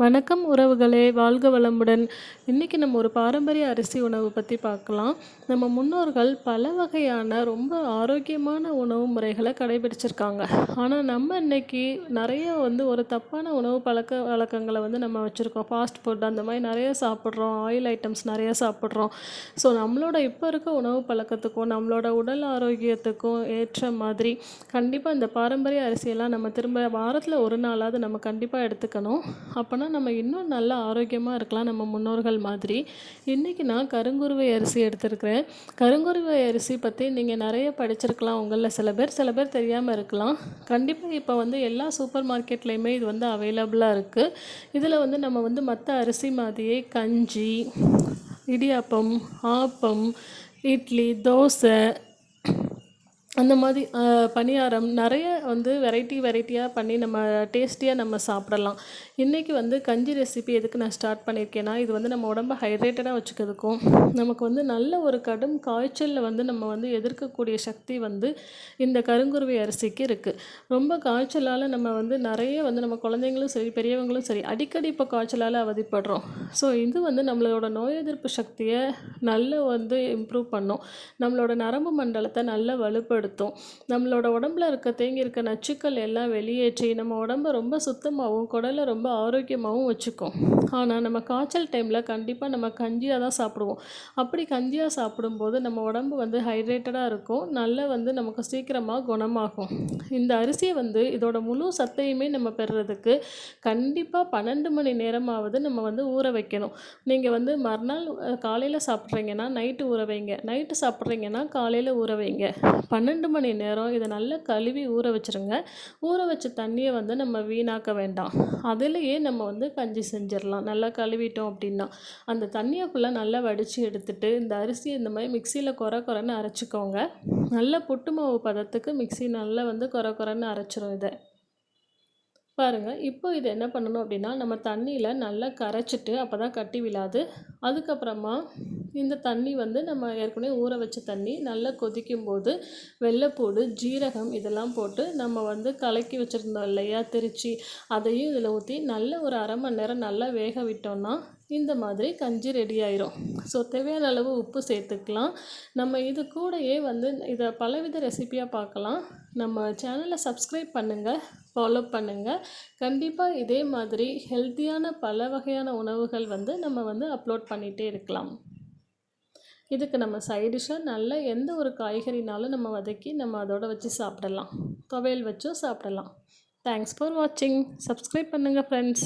வணக்கம் உறவுகளே வாழ்க வளமுடன். இன்றைக்கி நம்ம ஒரு பாரம்பரிய அரிசி உணவு பற்றி பார்க்கலாம். நம்ம முன்னோர்கள் பல வகையான ரொம்ப ஆரோக்கியமான உணவு முறைகளை கடைபிடிச்சிருக்காங்க. ஆனால் நம்ம இன்றைக்கி நிறைய வந்து ஒரு தப்பான உணவு பழக்க வழக்கங்களை வந்து நம்ம வச்சுருக்கோம். ஃபாஸ்ட் ஃபுட் அந்த மாதிரி நிறைய சாப்பிட்றோம். ஆயில் ஐட்டம்ஸ் நிறைய சாப்பிட்றோம். ஸோ நம்மளோட இப்போ இருக்க உணவு பழக்கத்துக்கும் நம்மளோட உடல் ஆரோக்கியத்துக்கும் ஏற்ற மாதிரி கண்டிப்பாக இந்த பாரம்பரிய அரிசியெல்லாம் நம்ம திரும்ப வாரத்தில் ஒரு நாளாவது நம்ம கண்டிப்பாக எடுத்துக்கணும். அப்போனா நம்ம இன்னும் நல்லா ஆரோக்கியமாக இருக்கலாம் நம்ம முன்னோர்கள் மாதிரி. இன்றைக்கி நான் கருங்குருவை அரிசி எடுத்திருக்கிறேன். கருங்குருவை அரிசி பற்றி நீங்கள் நிறைய படிச்சிருக்கலாம் உங்களில் சில பேர் சில பேர் தெரியாமல் இருக்கலாம். கண்டிப்பாக இப்போ வந்து எல்லா சூப்பர் மார்க்கெட்லேயுமே இது வந்து அவைலபிளாக இருக்குது இதில் வந்து நம்ம வந்து மற்ற அரிசி மாதிரியே கஞ்சி இடியாப்பம் ஆப்பம் இட்லி தோசை அந்த மாதிரி பணியாரம் நிறைய வந்து வெரைட்டி வெரைட்டியாக பண்ணி நம்ம டேஸ்டியாக நம்ம சாப்பிடலாம். இன்றைக்கி வந்து கஞ்சி ரெசிபி எதுக்கு நான் ஸ்டார்ட் பண்ணியிருக்கேன்னா இது வந்து நம்ம உடம்ப ஹைட்ரேட்டடாக வச்சுக்கிறதுக்கும் நமக்கு வந்து நல்ல ஒரு கடும் காய்ச்சலில் வந்து நம்ம வந்து எதிர்க்கக்கூடிய சக்தி வந்து இந்த கருங்குருவி அரிசிக்கு இருக்குது ரொம்ப காய்ச்சலால் நம்ம வந்து நிறைய வந்து நம்ம குழந்தைங்களும் சரி பெரியவங்களும் சரி அடிக்கடி இப்போ காய்ச்சலால் அவதிப்படுறோம். ஸோ இது வந்து நம்மளோட நோய் எதிர்ப்பு சக்தியை நல்ல வந்து இம்ப்ரூவ் பண்ணும். நம்மளோட நரம்பு மண்டலத்தை நல்ல வலுப்படுத்தும். நம்மளோட உடம்புல இருக்க தேங்கி இருக்க நச்சுக்கள் எல்லாம் வெளியேற்றி நம்ம உடம்ப ரொம்ப சுத்தமாகவும் குடலை ரொம்ப ஆரோக்கியமாகவும் வச்சுக்கும். ஆனால் நம்ம காய்ச்சல் டைமில் கண்டிப்பாக நம்ம கஞ்சியாக தான் சாப்பிடுவோம். அப்படி கஞ்சியாக சாப்பிடும்போது நம்ம உடம்பு வந்து ஹைட்ரேட்டடாக இருக்கும். நல்ல வந்து நமக்கு சீக்கிரமாக குணமாகும். இந்த அரிசியை வந்து இதோட முழு சத்தையுமே நம்ம பெறுறதுக்கு கண்டிப்பாக பன்னெண்டு மணி நேரமாவது நம்ம வந்து ஊற வைக்கணும். நீங்கள் வந்து மறுநாள் காலையில் சாப்பிட்றீங்கன்னா நைட்டு ஊற வைங்க. நைட்டு சாப்பிட்றீங்கன்னா காலையில் ஊற வைங்க. பன்னெண்டு பன்னெண்டு மணி நேரம் இதை நல்லா கழுவி ஊற வச்சுருங்க. ஊற வச்ச தண்ணியை வந்து நம்ம வீணாக்க வேண்டாம். அதுலேயே நம்ம வந்து கஞ்சி செஞ்சிடலாம். நல்லா கழுவிட்டோம் அப்படின்னா. அந்த தண்ணியை ஃபுல்லாக நல்லா வடித்து எடுத்துட்டு இந்த அரிசி இந்த மாதிரி மிக்சியில் குறை குறைன்னு அரைச்சிக்கோங்க. நல்ல புட்டு மாவு பதத்துக்கு மிக்சி நல்லா வந்து குறை குறைன்னு அரைச்சிரும் இதை. பாருங்கள் இப்போ இது என்ன பண்ணணும் அப்படின்னா நம்ம தண்ணியில் நல்லா கரைச்சிட்டு அப்போ தான் கட்டி விழாது. அதுக்கப்புறமா இந்த தண்ணி வந்து நம்ம ஏற்கனவே ஊற வச்ச தண்ணி நல்லா கொதிக்கும் போது வெள்ளைப்பூடு ஜீரகம் இதெல்லாம் போட்டு நம்ம வந்து கலக்கி வச்சுருந்தோம் இல்லையா திருச்சி. அதையும் இதில் ஊற்றி நல்ல ஒரு அரை மணி நேரம் நல்லா வேக விட்டோம்னா இந்த மாதிரி கஞ்சி ரெடி ஆயிரும். ஸோ தேவையான அளவு உப்பு சேர்த்துக்கலாம். நம்ம இது கூடயே வந்து இதை பலவித ரெசிபியாக பார்க்கலாம். நம்ம சேனலை சப்ஸ்கிரைப் பண்ணுங்கள் ஃபாலோ பண்ணுங்கள் கண்டிப்பாக இதே மாதிரி ஹெல்த்தியான பல வகையான உணவுகள் வந்து நம்ம வந்து அப்லோட் பண்ணிகிட்டே இருக்கலாம். இதுக்கு நம்ம சைடிஷாக நல்ல எந்த ஒரு காய்கறினாலும் நம்ம வதக்கி நம்ம அதோட வச்சு சாப்பிடலாம். துவையல் வச்சும் சாப்பிடலாம். தேங்க்ஸ் ஃபார் வாட்சிங் சப்ஸ்கிரைப் பண்ணுங்கள் ஃப்ரெண்ட்ஸ்